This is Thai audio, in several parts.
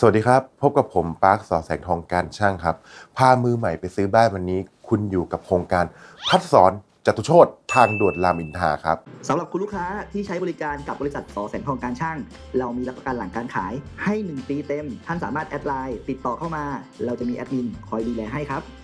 สวัสดีครับ พบกับผมปาร์คสอแสงทองการช่างครับ พามือใหม่ไปซื้อบ้านวันนี้ คุณอยู่กับโครงการพัฒสอนจตุโชตทางด่วนรามอินทราครับสำหรับคุณลูกค้าที่ใช้บริการกับบริษัทสอแสงทองการช่าง เรามีรับประกันหลังการขายให้ 1 ปีเต็ม ท่านสามารถแอดไลน์ติดต่อเข้ามา เราจะมีแอดมินคอยดูแลให้ครับ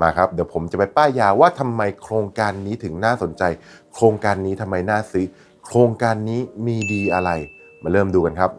มาครับ เดี๋ยวผมจะไปป้ายยาว่าทำไมโครงการนี้ถึงน่าสนใจ โครงการนี้ทำไมน่าซื้อ โครงการนี้มีดีอะไร มาเริ่มดูกันครับ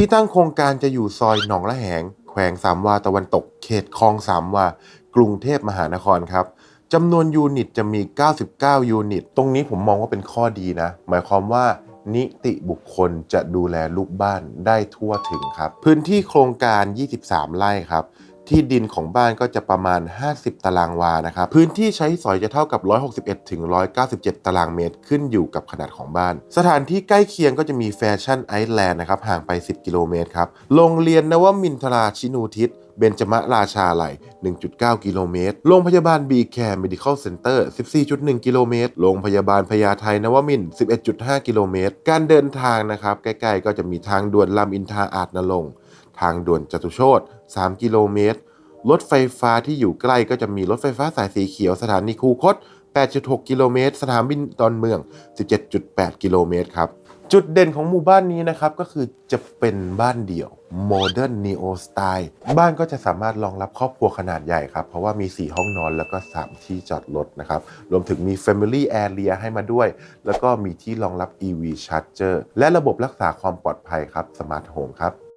ที่ตั้งโครงการจะอยู่ซอยหนองละแหง แขวงสามวาตะวันตก เขตคลองสามวา กรุงเทพมหานครครับจำนวนยูนิตจะมี 99 ยูนิต ตรงนี้ผมมองว่าเป็นข้อดีนะ หมายความว่านิติบุคคลจะดูแลลูกบ้านได้ทั่วถึงครับ พื้นที่โครงการ 23 ไร่ครับ ที่ดินของบ้านก็จะประมาณ 50 ตารางวานะครับ พื้นที่ใช้สอยจะเท่ากับ 161ถึง197 ตารางเมตร ขึ้นอยู่กับขนาดของบ้าน สถานที่ใกล้เคียงก็จะมีแฟชั่นไอแลนด์นะครับ ห่างไป 10 กิโลเมตรครับ โรงเรียนนวมินทราชินูทิศเบญจมราชาไหล 1.9 กิโลเมตร โรงพยาบาล B Care Medical Center 14.1 กิโลเมตร โรงพยาบาลพญาไทนวมิน 11.5 กิโลเมตร การเดินทางนะครับ ใกล้ ๆ ก็จะมีทางด่วนรามอินทาอาจนรง ทางด่วนจตุโชต3 กิโลเมตร รถไฟฟ้าที่อยู่ใกล้ก็จะมีรถไฟฟ้าสายสีเขียวสถานีคูคต 8.6 กิโลเมตร สนามบินดอนเมือง 17.8 กิโลเมตรครับ จุดเด่นของหมู่บ้านนี้นะครับ ก็คือจะเป็นบ้านเดี่ยว Modern Neo Style บ้านก็จะสามารถรองรับครอบครัวขนาดใหญ่ครับ เพราะว่ามี 4 ห้องนอนแล้วก็ 3 ที่จอดรถนะครับ รวมถึงมี Family Area ให้มาด้วย แล้วก็มีที่รองรับ EV Charger และระบบรักษาความปลอดภัยครับ Smart Home ครับ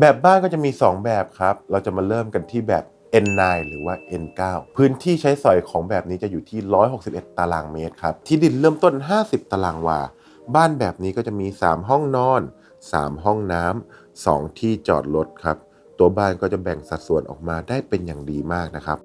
แบบบ้านก็จะมี 2 แบบครับ เราจะมาเริ่มกันที่แบบ N9 หรือว่า N9 พื้นที่ใช้สอยของแบบนี้จะอยู่ที่ 161 ตารางเมตรครับ ที่ดินเริ่มต้น 50 ตารางวา บ้านแบบนี้ก็จะมี 3 ห้องนอน 3 ห้องน้ำ 2 ที่จอดรถครับ ตัวบ้านก็จะแบ่งสัดส่วนออกมาได้เป็นอย่างดีมากนะครับ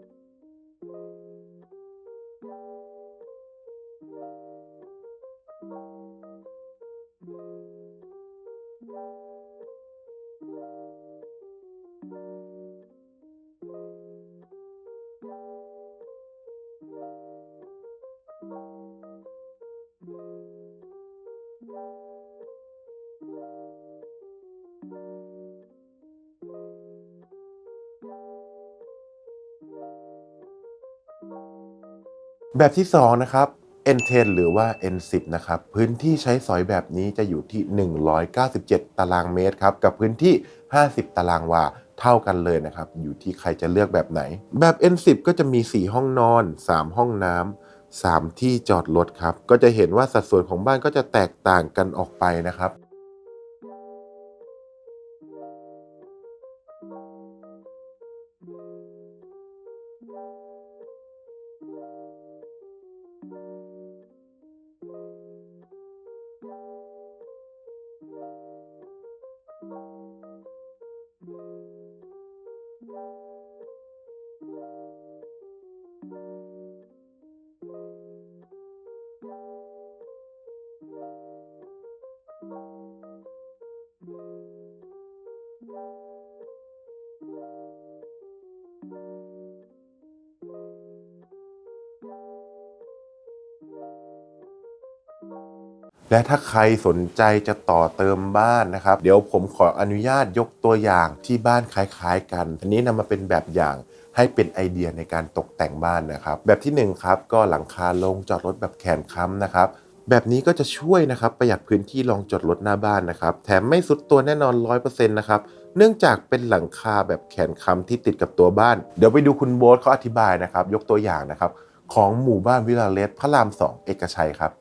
แบบที่ 2 นะครับ N10 หรือว่า N10 นะครับ พื้นที่ใช้สอยแบบนี้จะอยู่ที่ 197 ตารางเมตรครับ กับพื้นที่ 50 ตารางวาเท่ากันเลยนะครับ อยู่ที่ใครจะเลือกแบบไหน แบบ N10 ก็จะมี 4 ห้องนอน 3 ห้องน้ำ3 ที่จอดรถครับ ก็จะเห็นว่าสัดส่วนของบ้านก็จะแตกต่างกันออกไปนะครับ และถ้าใครสนใจจะต่อเติมบ้านนะครับ เดี๋ยวผมขออนุญาตยกตัวอย่างที่บ้านคล้ายๆกัน อันนี้นำมาเป็นแบบอย่างให้เป็นไอเดียในการตกแต่งบ้านนะครับ แบบที่1ครับก็หลังคาลงจอดรถแบบแขนค้ำนะครับ แบบนี้ก็จะช่วยนะครับประหยัดพื้นที่รองจอดรถหน้าบ้านนะครับ แถมไม่สุดตัวแน่นอน 100%นะครับ เนื่องจากเป็นหลังคาแบบแขนค้ำที่ติดกับตัวบ้าน เดี๋ยวไปดูคุณโบ๊ทเขาอธิบายนะครับ ยกตัวอย่างนะครับ ของหมู่บ้านวิลาเลสพระรามสองเอกชัยครับ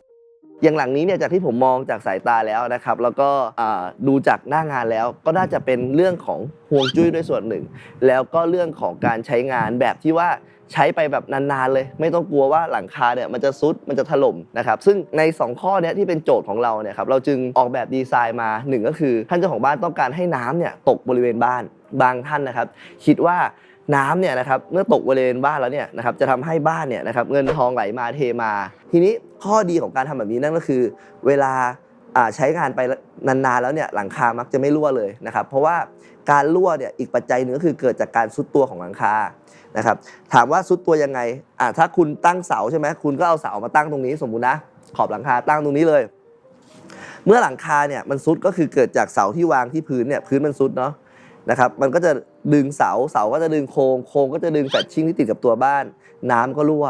อย่างหลังนี้เนี่ยจากที่ผมมองจากสายตาแล้วนะครับ แล้วก็อ่าดูจากหน้างานแล้วก็น่าจะเป็นเรื่องของห่วงจุ้ยด้วยส่วนหนึ่ง แล้วก็เรื่องของการใช้งานแบบที่ว่า ใช้ไปแบบนานๆเลย ไม่ต้องกลัวว่าหลังคาเนี่ยมันจะซุดมันจะถล่มนะครับซึ่งใน 2 ข้อเนี้ยที่เป็นโจทย์ของเราเนี่ยครับเราจึงออกแบบดีไซน์มาหนึ่งก็คือท่านเจ้าของบ้านต้องการให้น้ำเนี่ยตกบริเวณบ้านบางท่านนะครับ คิดว่าน้ำเนี่ยนะครับเมื่อตกบริเวณบ้านแล้วเนี่ยนะครับจะทำให้บ้านเนี่ยนะครับเงินทองไหลมาเทมา ทีนี้ข้อดีของการทำแบบนี้นั่นก็คือ เวลา ใช้งานไปนานๆแล้วเนี่ยหลังคามักจะไม่รั่วเลยนะครับ เพราะว่าการรั่วเนี่ยอีกปัจจัยหนึ่งก็คือเกิดจากการซุดตัวของหลังคานะครับ ถามว่าซุดตัวยังไงอ่าถ้าคุณตั้งเสาใช่ไหมคุณก็เอาเสามาตั้งตรงนี้สมมุตินะขอบหลังคาตั้งตรงนี้เลย เมื่อหลังคาเนี่ยมันซุดก็คือเกิดจากเสาที่วางที่พื้นเนี่ยพื้นมันซุดเนาะนะครับมันก็จะดึงเสาเสาก็จะดึงโครงโครงก็จะดึงแฟชชิ่งที่ติดกับตัวบ้าน น้ำก็รั่ว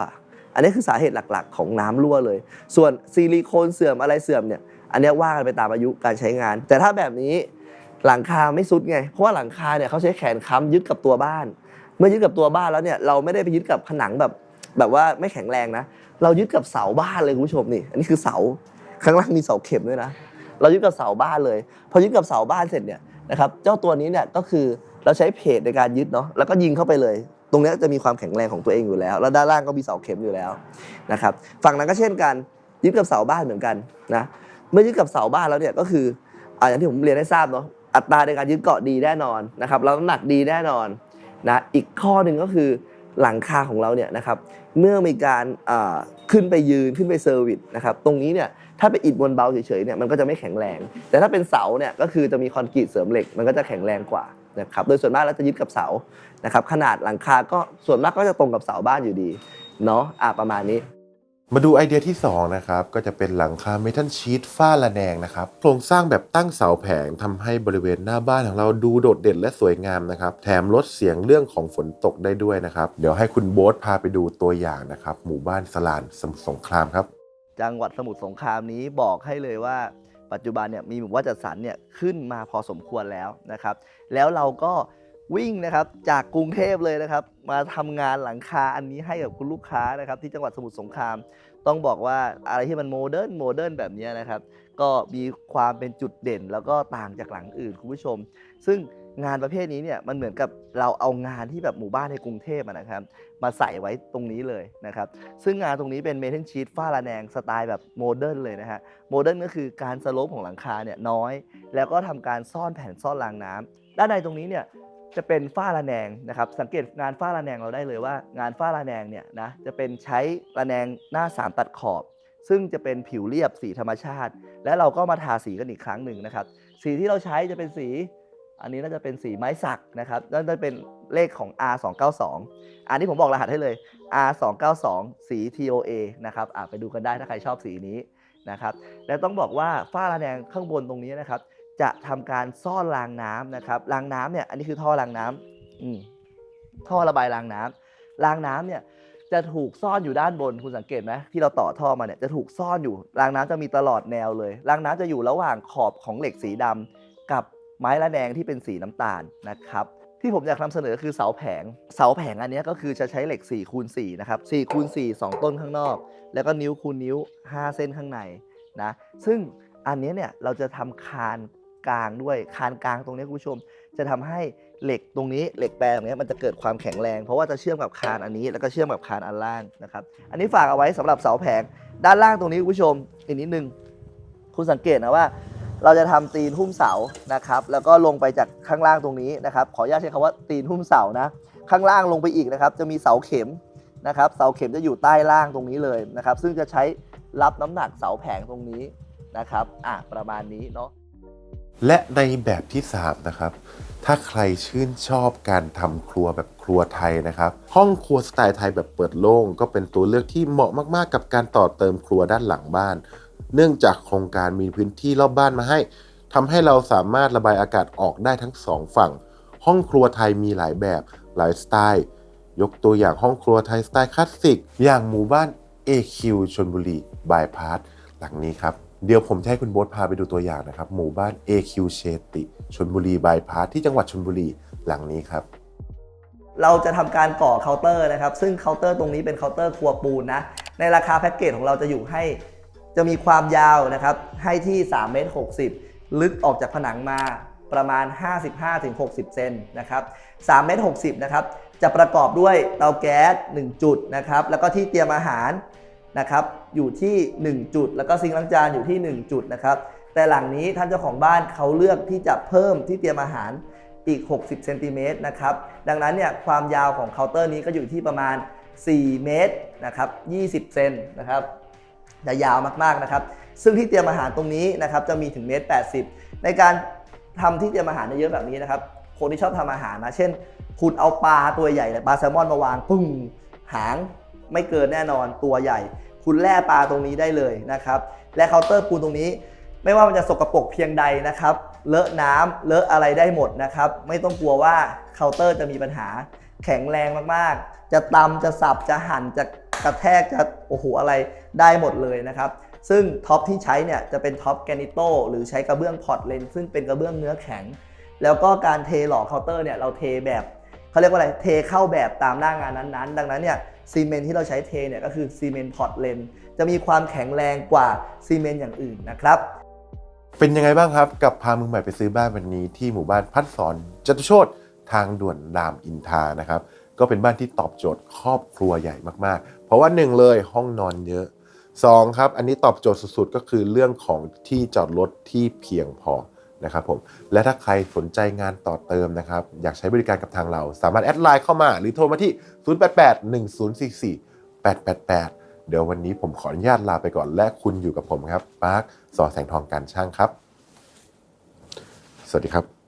อันนี้คือสาเหตุหลักๆ ของน้ำรั่วเลย ส่วนซิลิโคนเสื่อมอะไรเสื่อมเนี่ย อันนี้ว่ากันไปตามอายุการใช้งาน แต่ถ้าแบบนี้หลังคาไม่สุดไง เพราะว่าหลังคาเนี่ยเขาใช้แขนค้ำยึดกับตัวบ้าน เมื่อยึดกับตัวบ้านแล้วเนี่ยเราไม่ได้ไปยึดกับผนังแบบแบบว่าไม่แข็งแรงนะ เรายึดกับเสาบ้านเลยคุณผู้ชมนี่ อันนี้คือเสาข้างล่างมีเสาเข็มด้วยนะ เรายึดกับเสาบ้านเลย พอยึดกับเสาบ้านเสร็จเนี่ยนะครับเจ้าตัวนี้เนี่ยก็คือเราใช้เพจในการยึดเนาะแล้วก็ยิงเข้าไปเลย ตรงนี้จะมีความแข็งแรงของตัวเองอยู่แล้ว แล้วด้านล่างก็มีเสาเข็มอยู่แล้วนะครับฝั่งนั้นก็เช่นกันยึดกับเสาบ้านเหมือนกันนะ เมื่อยึดกับเสาบ้านแล้วเนี่ยก็คืออย่างที่ผมเรียนให้ทราบเนาะอัตราในการยึดเกาะดีแน่นอนนะครับแล้วน้ำหนักดีแน่นอนนะอีกข้อหนึ่งก็คือหลังคาของเราเนี่ยนะครับเมื่อมีการขึ้นไปยืนขึ้นไปเซอร์วิสนะครับตรงนี้เนี่ยถ้าเป็นอิฐมวลเบาเฉยๆเนี่ยมันก็จะไม่แข็งแรง แต่ถ้าเป็นเสาเนี่ยก็คือจะมีคอนกรีตเสริมเหล็กมันก็จะแข็งแรงกว่านะครับโดยส่วนมากแล้วจะยึดกับเสานะครับขนาดหลังคาก็ส่วนมากก็จะตรงกับเสาบ้านอยู่ดีเนาะอะประมาณนี้ มาดูไอเดียที่ 2 นะครับ ก็จะเป็นหลังคาเมทัลชีตฝ้าระแนงนะครับ โครงสร้างแบบตั้งเสาแผงทำให้บริเวณหน้าบ้านของเราดูโดดเด่นและสวยงามนะครับ แถมลดเสียงเรื่องของฝนตกได้ด้วยนะครับ เดี๋ยวให้คุณโบ๊ทพาไปดูตัวอย่างนะครับ หมู่บ้านสลานสมุทรสงครามครับ จังหวัดสมุทรสงครามนี้บอกให้เลยว่า ปัจจุบันเนี่ยมีหมู่บ้านจัดสรรเนี่ยขึ้นมาพอสมควรแล้วนะครับ แล้วเราก็ วิ่งนะครับจากกรุงเทพเลยนะครับ มาทำงานหลังคาอันนี้ให้กับคุณลูกค้านะครับ ที่จังหวัดสมุทรสงคราม ต้องบอกว่าอะไรที่มันโมเดิร์นโมเดิร์นแบบนี้นะครับ ก็มีความเป็นจุดเด่น แล้วก็ต่างจากหลังอื่นคุณผู้ชม ซึ่งงานประเภทนี้เนี่ยมันเหมือนกับเราเอางานที่แบบหมู่บ้านในกรุงเทพนะครับ มาใส่ไว้ตรงนี้เลยนะครับ ซึ่งงานตรงนี้เป็นเมทัลชีตฝ้าระแนงสไตล์แบบโมเดิร์นเลยนะฮะโมเดิร์นก็คือการสโลปของหลังคาเนี่ยน้อย แล้วก็ทำการซ่อนแผ่นซ่อนรางน้ำด้านในตรงนี้เนี่ย จะเป็นฝ้าระแนงนะครับ สังเกตงานฝ้าระแนงเราได้เลยว่า งานฝ้าระแนงเนี่ยนะจะเป็นใช้ระแนงหน้า3ตัดขอบ ซึ่งจะเป็นผิวเรียบสีธรรมชาติ และเราก็มาทาสีกันอีกครั้งหนึ่งนะครับ สีที่เราใช้จะเป็นสี อันนี้น่าจะเป็นสีไม้สักนะครับนั่นจะเป็นเลขของ R292 อันนี้ผมบอกรหัสให้เลย R292 สี TOA นะครับไปดูกันได้ถ้าใครชอบสีนี้นะครับ และต้องบอกว่าฝ้าระแนงข้างบนตรงนี้นะครับ จะทำการซ่อนรางน้ำนะครับรางน้ำเนี่ยอันนี้คือท่อรางน้ำอืมท่อระบายรางน้ำรางน้ำเนี่ยจะถูกซ่อนอยู่ด้านบนคุณสังเกตไหมที่เราต่อท่อมาเนี่ยจะถูกซ่อนอยู่รางน้ำจะมีตลอดแนวเลยรางน้ำจะอยู่ระหว่างขอบของเหล็กสีดำกับไม้ระแนงที่เป็นสีน้ำตาลนะครับ ที่ผมอยากนำเสนอคือเสาแผง เสาแผงอันนี้ก็คือจะใช้เหล็ก4คูณ4นะครับ4คูณ4 2 ต้นข้างนอก แล้วก็นิ้วคูณนิ้ว 5 เส้นข้างในนะซึ่งอันนี้เนี่ยเราจะทำคาน กลางด้วยคานกลางตรงนี้คุณผู้ชม จะทำให้เหล็กตรงนี้เหล็กแปรตรงเนี้ยมันจะเกิดความแข็งแรง เพราะว่าจะเชื่อมกับคานอันนี้แล้วก็เชื่อมกับคานอันล่างนะครับ อันนี้ฝากเอาไว้สำหรับเสาแผง ด้านล่างตรงนี้คุณผู้ชมอีกนิดนึงคุณสังเกตนะว่า เราจะทำตีนหุ้มเสานะครับแล้วก็ลงไปจากข้างล่างตรงนี้นะครับ ขออนุญาตใช้คำว่าตีนหุ้มเสานะ ข้างล่างลงไปอีกนะครับ จะมีเสาเข็มนะครับ เสาเข็มจะอยู่ใต้ล่างตรงนี้เลยนะครับ ซึ่งจะใช้รับน้ำหนักเสาแผงตรงนี้นะครับ อะ ประมาณนี้เนาะ และในแบบที่ 3 นะครับ ถ้าใครชื่นชอบการทำครัวแบบครัวไทยนะครับ ห้องครัวสไตล์ไทยแบบเปิดโล่งก็เป็นตัวเลือกที่เหมาะมากๆ กับการต่อเติมครัวด้านหลังบ้าน เนื่องจากโครงการมีพื้นที่รอบบ้านมาให้ทำให้เราสามารถระบายอากาศออกได้ทั้งสองฝั่ง ห้องครัวไทยมีหลายแบบหลายสไตล์ ยกตัวอย่างห้องครัวไทยสไตล์คลาสสิกอย่างหมู่บ้าน AQ ชนบุรีบายพาสหลังนี้ครับ เดี๋ยวผมจะให้คุณโบ๊ทพาไปดูตัวอย่างนะครับ หมู่บ้าน AQ เชติชนบุรีบายพาสที่จังหวัดชนบุรีหลังนี้ครับ เราจะทำการก่อเคาน์เตอร์นะครับ ซึ่งเคาน์เตอร์ตรงนี้เป็นเคาน์เตอร์ครัวปูนนะ ในราคาแพ็กเกจของเราจะอยู่ให้ จะมีความยาวนะครับ ให้ที่3เมตร60 ลึกออกจากผนังมาประมาณ 55-60 เซนนะครับ3เมตร60นะครับ จะประกอบด้วยเตาแก๊ส 1 จุดนะครับ แล้วก็ที่เตรียมอาหาร นะครับอยู่ที่ 1 จุด แล้วก็ซิงล้างจานอยู่ที่ 1 จุดนะครับแต่หลังนี้ท่านเจ้าของบ้านเขาเลือกที่จะเพิ่มที่เตรียมอาหารอีก 60เซนติเมตรนะครับดังนั้นเนี่ยความยาวของเคาน์เตอร์นี้ก็อยู่ที่ประมาณ 4 เมตรนะครับ20 เซนนะครับจะยาวมากๆนะครับ ซึ่งที่เตรียมอาหารตรงนี้นะครับจะมีถึงเมตร 80 ในการทำที่เตรียมอาหารเยอะแบบนี้นะครับคนที่ชอบทำอาหารนะเช่น คุณเอาปลาตัวใหญ่ปลาแซลมอนมาวางปึ้งหาง ไม่เกินแน่นอนตัวใหญ่ คุณแล่ปลาตรงนี้ได้เลยนะครับ และเคาน์เตอร์ปูนตรงนี้ ไม่ว่ามันจะสกรปรกเพียงใดนะครับ เลอะน้ำเลอะอะไรได้หมดนะครับ ไม่ต้องกลัวว่าเคาน์เตอร์จะมีปัญหา แข็งแรงมากๆ จะตำจะสับจะหั่นจะกระแทกจะโอ้โหอะไรได้หมดเลยนะครับ ซึ่งท็อปที่ใช้เนี่ยจะเป็นท็อปแกนิโตหรือใช้กระเบื้องพอร์ตเลนซึ่งเป็นกระเบื้องเนื้อแข็ง แล้วก็การเทหล่อเคาน์เตอร์เนี่ยเราเทแบบเขาเรียกว่าอะไรเทเข้าแบบตามหน้างานนั้นๆ ดังนั้นเนี่ย ซีเมนที่เราใช้เทเนี่ยก็คือซีเมนพอร์ตเลนจะมีความแข็งแรงกว่าซีเมนอย่างอื่นนะครับ เป็นยังไงบ้างครับกับพามือใหม่ไปซื้อบ้านวันนี้ที่หมู่บ้านพัดสอนจตุโชตทางด่วนรามอินทานะครับก็เป็นบ้านที่ตอบโจทย์ครอบครัวใหญ่มากๆ เพราะว่าหนึ่งเลยห้องนอนเยอะสองครับอันนี้ตอบโจทย์สุดๆ ก็คือเรื่องของที่จอดรถที่เพียงพอ นะครับผมและถ้าใครสนใจงานต่อเติมนะครับอยากใช้บริการกับทางเรา สามารถแอดไลน์เข้ามาหรือโทรมาที่ 0881044888เดี๋ยววันนี้ผมขออนุญาตลาไปก่อนและคุณอยู่กับผมครับปาร์คสอแสงทองการช่างครับ สวัสดีครับ